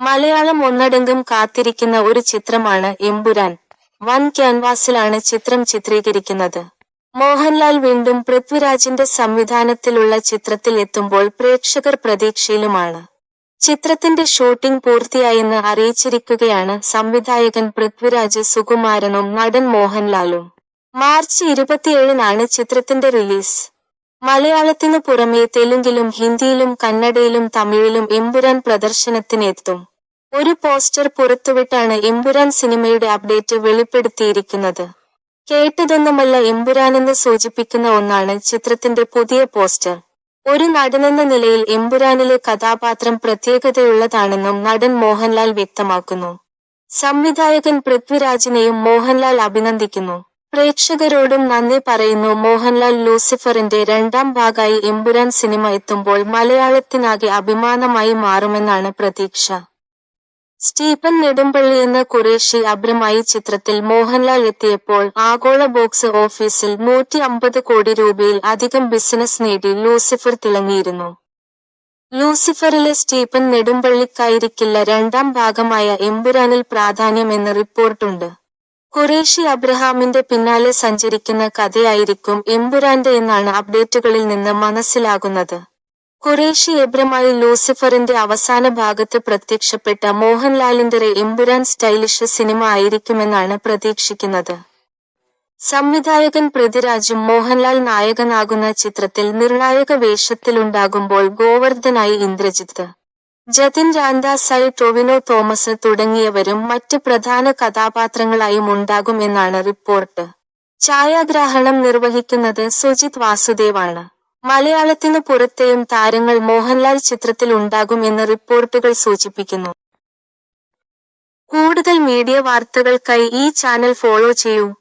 മലയാളം ഒന്നടങ്കം കാത്തിരിക്കുന്ന ഒരു ചിത്രമാണ് എമ്പുരാൻ. വൻ ക്യാൻവാസിലാണ് ചിത്രം ചിത്രീകരിക്കുന്നത്. മോഹൻലാൽ വീണ്ടും പൃഥ്വിരാജിന്റെ സംവിധാനത്തിലുള്ള ചിത്രത്തിൽ എത്തുമ്പോൾ പ്രേക്ഷകർ പ്രതീക്ഷയിലുമാണ്. ചിത്രത്തിന്റെ ഷൂട്ടിംഗ് പൂർത്തിയായെന്ന് അറിയിച്ചിരിക്കുകയാണ് സംവിധായകൻ പൃഥ്വിരാജ് സുകുമാരനും നടൻ മോഹൻലാലും. മാർച്ച് ഇരുപത്തിയേഴിനാണ് ചിത്രത്തിന്റെ റിലീസ്. മലയാളത്തിനു പുറമെ തെലുങ്കിലും ഹിന്ദിയിലും കന്നഡയിലും തമിഴിലും എമ്പുരാൻ പ്രദർശനത്തിനെത്തും. ഒരു പോസ്റ്റർ പുറത്തുവിട്ടാണ് ഇമ്പുരാൻ സിനിമയുടെ അപ്ഡേറ്റ് വെളിപ്പെടുത്തിയിരിക്കുന്നത്. കേട്ടതൊന്നുമല്ല എമ്പുരാനെന്ന് സൂചിപ്പിക്കുന്ന ഒന്നാണ് ചിത്രത്തിന്റെ പുതിയ പോസ്റ്റർ. ഒരു നടനെന്ന നിലയിൽ എമ്പുരാനിലെ കഥാപാത്രം പ്രത്യേകതയുള്ളതാണെന്നും നടൻ മോഹൻലാൽ വ്യക്തമാക്കുന്നു. സംവിധായകൻ പൃഥ്വിരാജിനെയും മോഹൻലാൽ അഭിനന്ദിക്കുന്നു. പ്രേക്ഷകരോടും നന്ദി പറയുന്നു മോഹൻലാൽ ലൂസിഫറിന്റെ രണ്ടാം ഭാഗമായി എമ്പുരാൻ സിനിമ എത്തുമ്പോൾ മലയാളത്തിനാകെ അഭിമാനമായി മാറുമെന്നാണ് പ്രതീക്ഷ. സ്റ്റീഫൻ നെടുമ്പള്ളി എന്ന കുറേശി അബ്രമായി ചിത്രത്തിൽ മോഹൻലാൽ എത്തിയപ്പോൾ ആഗോള ബോക്സ് ഓഫീസിൽ നൂറ്റി അമ്പത് കോടി രൂപയിൽ അധികം ബിസിനസ് നേടി ലൂസിഫർ തിളങ്ങിയിരുന്നു. ലൂസിഫറിലെ സ്റ്റീഫൻ നെടുമ്പള്ളിക്കായിരിക്കില്ല രണ്ടാം ഭാഗമായ എമ്പുരാനിൽ എന്ന റിപ്പോർട്ടുണ്ട്. കുറേഷി അബ്രഹാമിന്റെ പിന്നാലെ സഞ്ചരിക്കുന്ന കഥയായിരിക്കും എമ്പുരാന്റെ എന്നാണ് അപ്ഡേറ്റുകളിൽ നിന്ന് മനസ്സിലാകുന്നത്. ഖുറേഷി എബ്രമായി ലൂസിഫറിന്റെ അവസാന ഭാഗത്ത് പ്രത്യക്ഷപ്പെട്ട മോഹൻലാലിന്റെ എമ്പുരാൻ സ്റ്റൈലിഷ് സിനിമ ആയിരിക്കുമെന്നാണ് പ്രതീക്ഷിക്കുന്നത്. സംവിധായകൻ പൃഥ്വിരാജും മോഹൻലാൽ നായകനാകുന്ന ചിത്രത്തിൽ നിർണായക വേഷത്തിലുണ്ടാകുമ്പോൾ ഗോവർദ്ധനായി ഇന്ദ്രജിത്ത്. ജതിൻ രാംദാസായി ടൊവിനോ തോമസ് തുടങ്ങിയവരും മറ്റ് പ്രധാന കഥാപാത്രങ്ങളായും ഉണ്ടാകും എന്നാണ് റിപ്പോർട്ട്. ഛായാഗ്രാഹണം നിർവഹിക്കുന്നത് സുജിത് വാസുദേവാണ്. മലയാളത്തിനു പുറത്തെയും താരങ്ങൾ മോഹൻലാൽ ചിത്രത്തിൽ ഉണ്ടാകും എന്ന് റിപ്പോർട്ടുകൾ സൂചിപ്പിക്കുന്നു. കൂടുതൽ മീഡിയ വാർത്തകൾക്കായി ഈ ചാനൽ ഫോളോ ചെയ്യൂ.